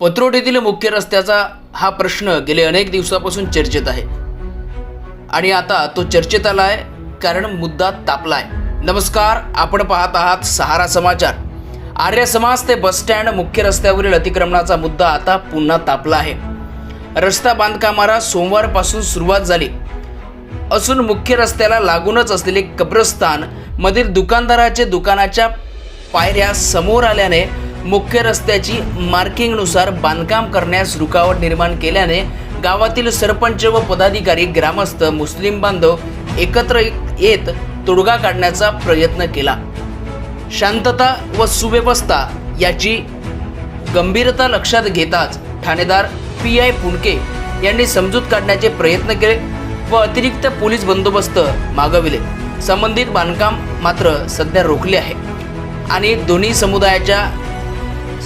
पत्रोटीतील मुख्य रस्त्याचा हा प्रश्न गेले अनेक दिवसापासून चर्चेत आहे. आणि आता तो चर्चेत आला आहे कारण मुद्दा तापलाय. नमस्कार आपण पाहत आहात सहारा समाचार. आर्य समाज ते बसस्टँड मुख्य रस्त्यावरील अतिक्रमणाचा मुद्दा आता पुन्हा तापला आहे. रस्ता बांधकामाला सोमवारपासून सुरुवात झाली. असून मुख्य रस्त्याला लागूनच असलेले कब्रस्तान मधील दुकानदाराचे दुकानाच्या पायऱ्या समोर आल्याने मुख्य रस्त्याची मार्किंगनुसार बांधकाम करण्यास रुकावट निर्माण केल्याने गावातील सरपंच व पदाधिकारी ग्रामस्थ मुस्लिम बांधव एकत्र येत तोडगा काढण्याचा प्रयत्न केला. शांतता व सुव्यवस्था याची गंभीरता लक्षात घेताच ठाणेदार पी आय पुणके यांनी समजूत काढण्याचे प्रयत्न केले व अतिरिक्त पोलीस बंदोबस्त मागविले. संबंधित बांधकाम मात्र सध्या रोखले आहे. आणि दोन्ही समुदायाच्या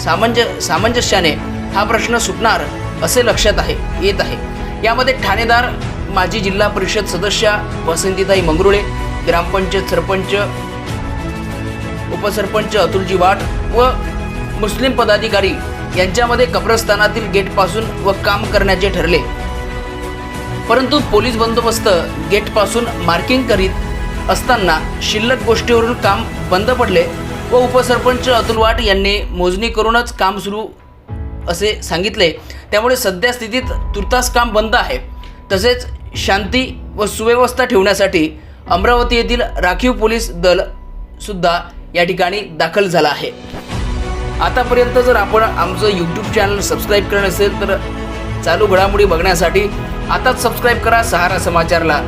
सामंज सामंजस्याने हा प्रश्न सुटणार असे लक्षात आहे येत आहे. यामध्ये ठाणेदार माजी जिल्हा परिषद सदस्या वसंतीताई मंगरुळे ग्रामपंचायत सरपंच उपसरपंच अतुलजी वाट व मुस्लिम पदाधिकारी यांच्यामध्ये कब्रस्थानातील गेटपासून व काम करण्याचे ठरले. परंतु पोलीस बंदोबस्त गेटपासून मार्किंग करीत असताना शिल्लक गोष्टीवरून काम बंद पडले व उपसरपंच अतुल वाट यांनी मोजणी करूनच काम सुरू असे सांगितले. त्यामुळे सध्या स्थितीत तुर्तास काम बंद आहे. तसेच शांती व सुव्यवस्था ठेवण्यासाठी अमरावती येथील राखीव पोलीस दल सुद्धा या ठिकाणी दाखल झाला आहे. आतापर्यंत जर आपण आमचं यूट्यूब चॅनल सबस्क्राईब करणं असेल तर चालू घडामोडी बघण्यासाठी आताच सबस्क्राईब करा सहारा समाचारला.